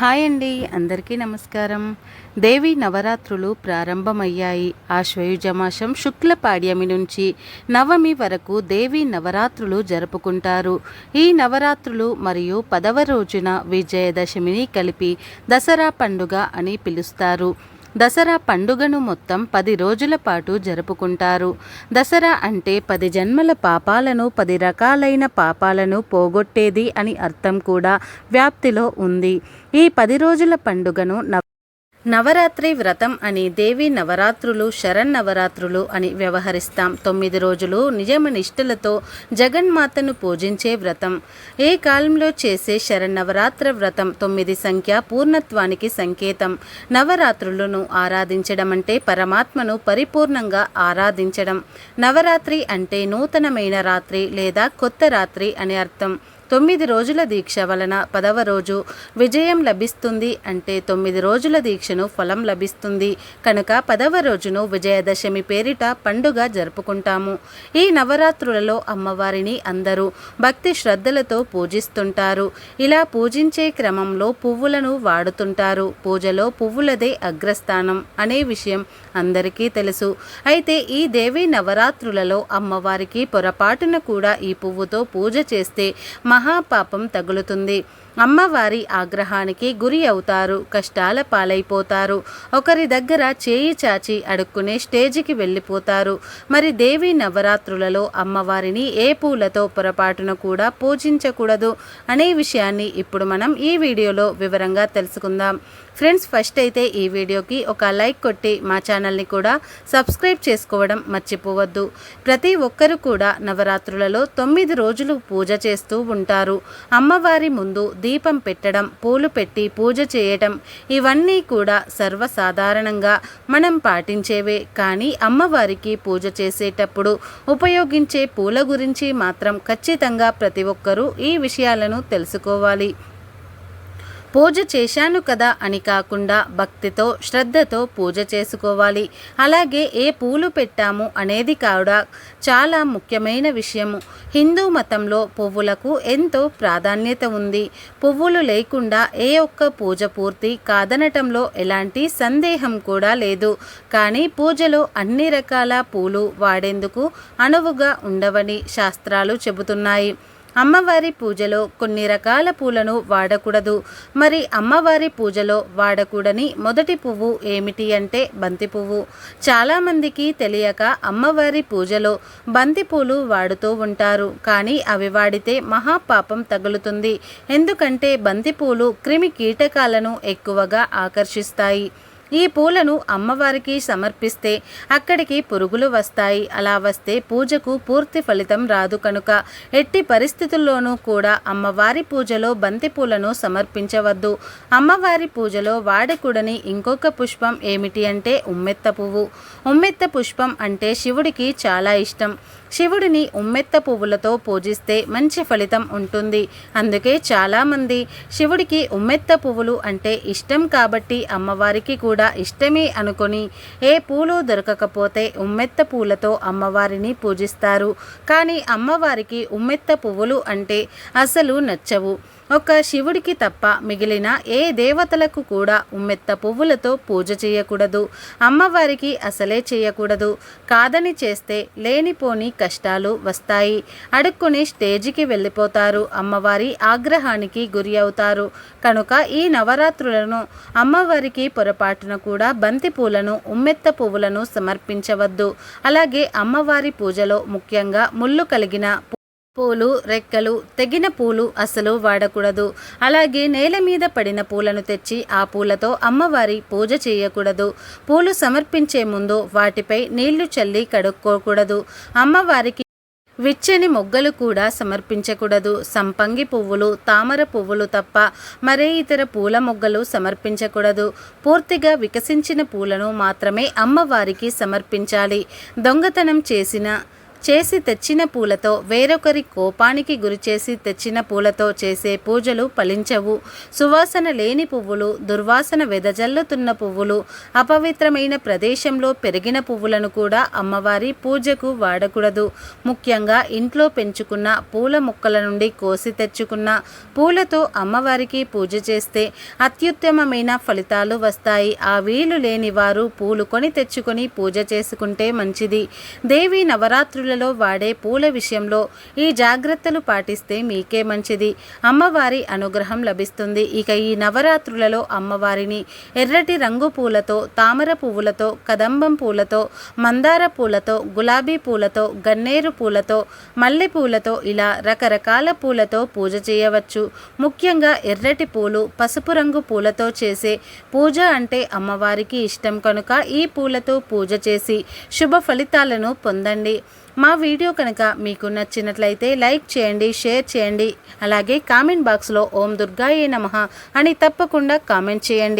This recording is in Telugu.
హాయ్ అండి అందరికీ నమస్కారం. దేవి నవరాత్రులు ప్రారంభమయ్యాయి. ఆశ్వయుజమాసం శుక్ల పాడ్యమి నుంచి నవమి వరకు దేవి నవరాత్రులు జరుపుకుంటారు. ఈ నవరాత్రులు మరియు పదవ రోజున విజయదశమిని కలిపి దసరా పండుగ అని పిలుస్తారు. దసరా పండుగను మొత్తం పది రోజుల పాటు జరుపుకుంటారు. దసరా అంటే పది జన్మల పాపాలను పది రకాలైన పాపాలను పోగొట్టేది అని అర్థం కూడా వ్యాప్తిలో ఉంది. ఈ పది రోజుల పండుగను నవరాత్రి వ్రతం అని దేవి నవరాత్రులు శరన్నవరాత్రులు అని వ్యవహరిస్తాం. తొమ్మిది రోజులు నిజమ నిష్ఠలతో జగన్మాతను పూజించే వ్రతం. ఏ కాలంలో చేసే శరన్నవరాత్ర వ్రతం? తొమ్మిది సంఖ్య పూర్ణత్వానికి సంకేతం. నవరాత్రులను ఆరాధించడం అంటే పరమాత్మను పరిపూర్ణంగా ఆరాధించడం. నవరాత్రి అంటే నూతనమైన రాత్రి లేదా కొత్త రాత్రి అని అర్థం. తొమ్మిది రోజుల దీక్ష వలన పదవ రోజు విజయం లభిస్తుంది అంటే తొమ్మిది రోజుల దీక్షను ఫలం లభిస్తుంది. కనుక పదవ రోజును విజయదశమి పేరిట పండుగ జరుపుకుంటాము. ఈ నవరాత్రులలో అమ్మవారిని అందరూ భక్తి శ్రద్ధలతో పూజిస్తుంటారు. ఇలా పూజించే క్రమంలో పువ్వులను వాడుతుంటారు. పూజలో పువ్వులదే అగ్రస్థానం అనే విషయం అందరికీ తెలుసు. అయితే ఈ దేవి నవరాత్రులలో అమ్మవారికి పొరపాటున కూడా ఈ పువ్వుతో పూజ చేస్తే మహాపాపం తగులుతుంది. అమ్మవారి ఆగ్రహానికి గురి అవుతారు కష్టాల పాలైపోతారు. ఒకరి దగ్గర చేయి చాచి అడుక్కునే స్టేజికి వెళ్ళిపోతారు. మరి దేవి నవరాత్రులలో అమ్మవారిని ఏ పూలతో పొరపాటున కూడా పూజించకూడదు అనే విషయాన్ని ఇప్పుడు మనం ఈ వీడియోలో వివరంగా తెలుసుకుందాం. ఫ్రెండ్స్ ఫస్ట్ అయితే ఈ వీడియోకి ఒక లైక్ కొట్టి మా ఛానల్ని కూడా సబ్స్క్రైబ్ చేసుకోవడం మర్చిపోవద్దు. ప్రతి ఒక్కరు కూడా నవరాత్రులలో తొమ్మిది రోజులు పూజ చేస్తూ ఉంటారు. అమ్మవారి ముందు దీపం పెట్టడం పూలు పెట్టి పూజ చేయటం ఇవన్నీ కూడా సర్వసాధారణంగా మనం పాటించేవే. కానీ అమ్మవారికి పూజ చేసేటప్పుడు ఉపయోగించే పూల గురించి మాత్రం ఖచ్చితంగా ప్రతి ఒక్కరూ ఈ విషయాలను తెలుసుకోవాలి. పూజ చేశాను కదా అని కాకుండా భక్తితో శ్రద్ధతో పూజ చేసుకోవాలి. అలాగే ఏ పూలు పెట్టాము అనేది కూడా చాలా ముఖ్యమైన విషయము. హిందూ మతంలో పువ్వులకు ఎంతో ప్రాధాన్యత ఉంది. పువ్వులు లేకుండా ఏ ఒక్క పూజ పూర్తి కాదనటంలో ఎలాంటి సందేహం కూడా లేదు. కానీ పూజలో అన్ని రకాల పూలు వాడేందుకు అనువుగా ఉండవని శాస్త్రాలు చెబుతున్నాయి. అమ్మవారి పూజలో కొన్ని రకాల పూలను వాడకూడదు. మరి అమ్మవారి పూజలో వాడకూడని మొదటి పువ్వు ఏమిటి అంటే బంతి పువ్వు. చాలామందికి తెలియక అమ్మవారి పూజలో బంతి పూలు వాడుతూ ఉంటారు. కానీ అవి వాడితే మహాపాపం తగులుతుంది. ఎందుకంటే బంతి పూలు క్రిమి కీటకాలను ఎక్కువగా ఆకర్షిస్తాయి. ఈ పూలను అమ్మవారికి సమర్పిస్తే అక్కడికి పురుగులు వస్తాయి. అలా వస్తే పూజకు పూర్తి ఫలితం రాదు కనుక ఎట్టి పరిస్థితుల్లోనూ కూడా అమ్మవారి పూజలో బంతి పూలను సమర్పించవద్దు. అమ్మవారి పూజలో వాడకూడని ఇంకొక పుష్పం ఏమిటి అంటే ఉమ్మెత్త పువ్వు. ఉమ్మెత్త పుష్పం అంటే శివుడికి చాలా ఇష్టం. శివుడిని ఉమ్మెత్త పువ్వులతో పూజిస్తే మంచి ఫలితం ఉంటుంది. అందుకే చాలామంది శివుడికి ఉమ్మెత్త పువ్వులు అంటే ఇష్టం కాబట్టి అమ్మవారికి కూడా ఇష్టమే అనుకొని ఏ పూలు దొరకకపోతే ఉమ్మెత్త పూలతో అమ్మవారిని పూజిస్తారు. కానీ అమ్మవారికి ఉమ్మెత్త పువ్వులు అంటే అసలు నచ్చవు. ఒక శివుడికి తప్ప మిగిలిన ఏ దేవతలకు కూడా ఉమ్మెత్త పువ్వులతో పూజ చేయకూడదు. అమ్మవారికి అసలే చేయకూడదు. కాదని చేస్తే లేనిపోని కష్టాలు వస్తాయి. అడుక్కుని స్టేజికి వెళ్ళిపోతారు. అమ్మవారి ఆగ్రహానికి గురి అవుతారు. కనుక ఈ నవరాత్రులను అమ్మవారికి పొరపాటున కూడా బంతి పూలను ఉమ్మెత్త పువ్వులను సమర్పించవద్దు. అలాగే అమ్మవారి పూజలో ముఖ్యంగా ముళ్ళు కలిగిన పూలు రెక్కలు తెగిన పూలు అసలు వాడకూడదు. అలాగే నేల మీద పడిన పూలను తెచ్చి ఆ పూలతో అమ్మవారి పూజ చేయకూడదు. పూలు సమర్పించే ముందు వాటిపై నీళ్ళు చల్లి కడుక్కోకూడదు. అమ్మవారికి విచ్చని మొగ్గలు కూడా సమర్పించకూడదు. సంపంగి పువ్వులు తామర పువ్వులు తప్ప మరే ఇతర పూల మొగ్గలు సమర్పించకూడదు. పూర్తిగా వికసించిన పూలను మాత్రమే అమ్మవారికి సమర్పించాలి. దొంగతనం చేసిన చేసి తెచ్చిన పూలతో వేరొకరి కోపానికి గురిచేసి తెచ్చిన పూలతో చేసే పూజలు ఫలించవు. సువాసన లేని పువ్వులు దుర్వాసన వెదజల్లుతున్న పువ్వులు అపవిత్రమైన ప్రదేశంలో పెరిగిన పువ్వులను కూడా అమ్మవారి పూజకు వాడకూడదు. ముఖ్యంగా ఇంట్లో పెంచుకున్న పూల మొక్కల నుండి కోసి తెచ్చుకున్న పూలతో అమ్మవారికి పూజ చేస్తే అత్యుత్తమమైన ఫలితాలు వస్తాయి. ఆ వీలు లేని వారు పూలు కొని తెచ్చుకొని పూజ చేసుకుంటే మంచిది. దేవి నవరాత్రులలో వాడే పూల విషయంలో ఈ జాగ్రత్తలు పాటిస్తే మీకే మంచిది. అమ్మవారి అనుగ్రహం లభిస్తుంది. ఇక ఈ నవరాత్రులలో అమ్మవారిని ఎర్రటి రంగు పూలతో తామర పువ్వులతో కదంబం పూలతో మందార పూలతో గులాబీ పూలతో గన్నేరు పూలతో మల్లె పూలతో ఇలా రకరకాల పూలతో పూజ చేయవచ్చు. ముఖ్యంగా ఎర్రటి పూలు పసుపు రంగు పూలతో చేసే పూజ అంటే అమ్మవారికి ఇష్టం కనుక ఈ పూలతో పూజ చేసి శుభ ఫలితాలను పొందండి. మా వీడియో కనుక మీకు నచ్చినట్లయితే లైక్ చేయండి షేర్ చేయండి అలాగే కామెంట్ బాక్స్లో ఓం దుర్గాయే నమ అని తప్పకుండా కామెంట్ చేయండి.